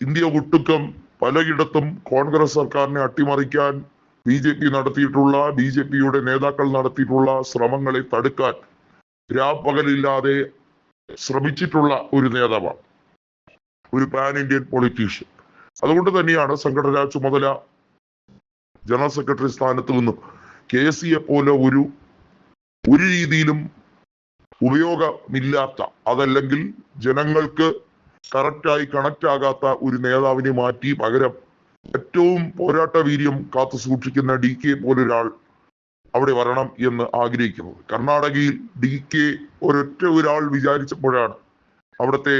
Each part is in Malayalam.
ഇന്ത്യ ഒട്ടുക്കം പലയിടത്തും കോൺഗ്രസ് സർക്കാരിനെ അട്ടിമറിക്കാൻ ബി ജെ പി നടത്തിയിട്ടുള്ള ബി ജെ പിയുടെ നേതാക്കൾ നടത്തിയിട്ടുള്ള ശ്രമങ്ങളെ തടുക്കാൻ രാപ്പകലില്ലാതെ ശ്രമിച്ചിട്ടുള്ള ഒരു നേതാവാണ്. ഒരു പാൻ ഇന്ത്യൻ പൊളിറ്റീഷ്യൻ അതുകൊണ്ട് തന്നെയാണ് സംഘടനാ ചുമതല ജനറൽ സെക്രട്ടറി സ്ഥാനത്ത് നിന്നും കെ സിയെ പോലെ ഒരു ഒരു രീതിയിലും ഉപയോഗമില്ലാത്ത അതല്ലെങ്കിൽ ജനങ്ങൾക്ക് കറക്റ്റായി കണക്ട് ആകാത്ത ഒരു നേതാവിനെ മാറ്റി പകരം ഏറ്റവും പോരാട്ട വീര്യം കാത്തു സൂക്ഷിക്കുന്ന ഡി കെ പോലൊരാൾ അവിടെ വരണം എന്ന് ആഗ്രഹിക്കുന്നത് കർണാടകയിൽ ഡി കെ ഒരൊറ്റ ഒരാൾ വിചാരിച്ചപ്പോഴാണ് അവിടുത്തെ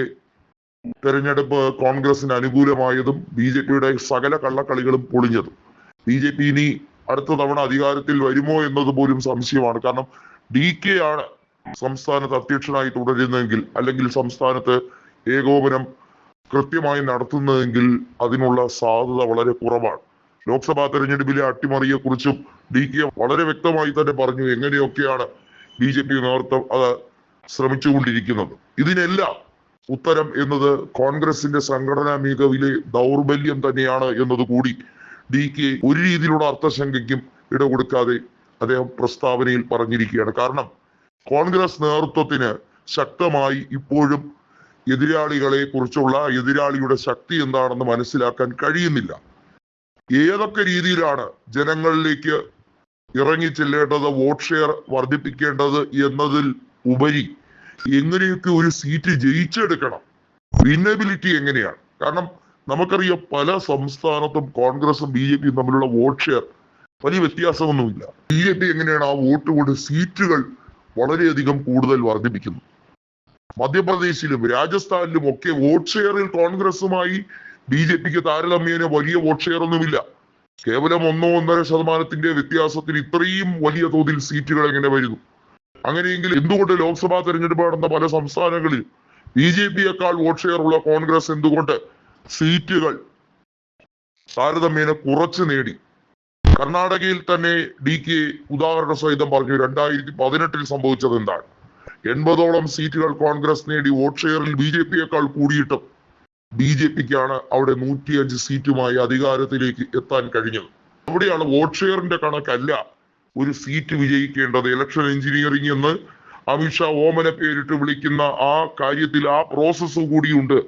തെരഞ്ഞെടുപ്പ് കോൺഗ്രസിന് അനുകൂലമായതും ബി ജെ പിയുടെ സകല കള്ളക്കളികളും പൊളിഞ്ഞതും. ബി ജെ പി ഇനി അടുത്ത തവണ അധികാരത്തിൽ വരുമോ എന്നത് പോലും സംശയമാണ്. കാരണം ഡി കെ ആണ് സംസ്ഥാനത്ത് അധ്യക്ഷനായി തുടരുന്നതെങ്കിൽ അല്ലെങ്കിൽ സംസ്ഥാനത്ത് ഏകോപനം കൃത്യമായി നടത്തുന്നതെങ്കിൽ അതിനുള്ള സാധ്യത വളരെ കുറവാണ്. ലോക്സഭാ തെരഞ്ഞെടുപ്പിലെ അട്ടിമറിയെ കുറിച്ചും ഡി കെ വളരെ വ്യക്തമായി തന്നെ പറഞ്ഞു എങ്ങനെയൊക്കെയാണ് ബി ജെ പി നേതൃത്വം അത് ശ്രമിച്ചുകൊണ്ടിരിക്കുന്നത്. ഇതിനെല്ലാം ഉത്തരം എന്നത് കോൺഗ്രസിന്റെ സംഘടനാ മികവിലെ ദൗർബല്യം തന്നെയാണ് എന്നത് കൂടി ഡി കെ ഒരു രീതിയിലുള്ള അർത്ഥശങ്കയ്ക്കും ഇട കൊടുക്കാതെ അദ്ദേഹം പ്രസ്താവനയിൽ പറഞ്ഞിരിക്കുകയാണ്. കാരണം കോൺഗ്രസ് നേതൃത്വത്തിന് ശക്തമായി ഇപ്പോഴും എതിരാളികളെ കുറിച്ചുള്ള എതിരാളിയുടെ ശക്തി എന്താണെന്ന് മനസ്സിലാക്കാൻ കഴിയുന്നില്ല. ഏതൊക്കെ രീതിയിലാണ് ജനങ്ങളിലേക്ക് ഇറങ്ങി ചെല്ലേണ്ടത് വോട്ട് ഷെയർ വർദ്ധിപ്പിക്കേണ്ടത് എന്നതിൽ ഉപരി എങ്ങനെയൊക്കെ ഒരു സീറ്റ് ജയിച്ചെടുക്കണം? വിന്നബിലിറ്റി എങ്ങനെയാണ്? കാരണം നമുക്കറിയാം പല സംസ്ഥാനത്തും കോൺഗ്രസും ബി ജെ പിയും തമ്മിലുള്ള വോട്ട് ഷെയർ വലിയ വ്യത്യാസമൊന്നുമില്ല. ബി ജെ പി എങ്ങനെയാണ് ആ വോട്ട് കൊണ്ട് സീറ്റുകൾ വളരെയധികം കൂടുതൽ വർദ്ധിപ്പിക്കുന്നു മധ്യപ്രദേശിലും രാജസ്ഥാനിലും ഒക്കെ വോട്ട് ഷെയറിൽ കോൺഗ്രസുമായി ബി ജെ പിക്ക് താരതമ്യേന വലിയ വോട്ട് ഷെയർ ഒന്നുമില്ല. കേവലം ഒന്നോ ഒന്നര ശതമാനത്തിന്റെ വ്യത്യാസത്തിൽ ഇത്രയും വലിയ തോതിൽ സീറ്റുകൾ എങ്ങനെ വരുന്നു. അങ്ങനെയെങ്കിൽ എന്തുകൊണ്ട് ലോക്സഭാ തെരഞ്ഞെടുപ്പ് നടന്ന പല സംസ്ഥാനങ്ങളിൽ ബി ജെ പിയേക്കാൾ വോട്ട് ഷെയർ ഉള്ള കോൺഗ്രസ് എന്തുകൊണ്ട് സീറ്റുകൾ താരതമ്യേന കുറച്ച് നേടി? കർണാടകയിൽ തന്നെ ഡി കെ ഉദാഹരണ സഹിതം പറഞ്ഞു രണ്ടായിരത്തി പതിനെട്ടിൽ സംഭവിച്ചത് എന്താണ്? എൺപതോളം സീറ്റുകൾ കോൺഗ്രസ് നേടി വോട്ട് ഷെയറിൽ ബി ജെ പിയേക്കാൾ കൂടിയിട്ടും ബി ജെ പിക്കാണ് അവിടെ നൂറ്റിയഞ്ച് സീറ്റുമായി അധികാരത്തിലേക്ക് എത്താൻ കഴിഞ്ഞത്. അവിടെയാണ് വോട്ട് ഷെയറിന്റെ കണക്കല്ല ഒരു സീറ്റ് വിജയിക്കേണ്ടത്. ഇലക്ഷൻ എഞ്ചിനീയറിംഗ് എന്ന് അമിത്ഷാ ഓമന പേരിട്ട് വിളിക്കുന്ന ആ കാര്യത്തിൽ ആ പ്രോസസ്സ് കൂടിയുണ്ട്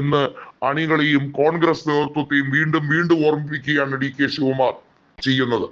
എന്ന് അണികളെയും കോൺഗ്രസ് നേതൃത്വത്തെയും വീണ്ടും വീണ്ടും ഓർമ്മിപ്പിക്കുകയാണ് ഡി കെ ശിവകുമാർ ചെയ്യുന്നത്.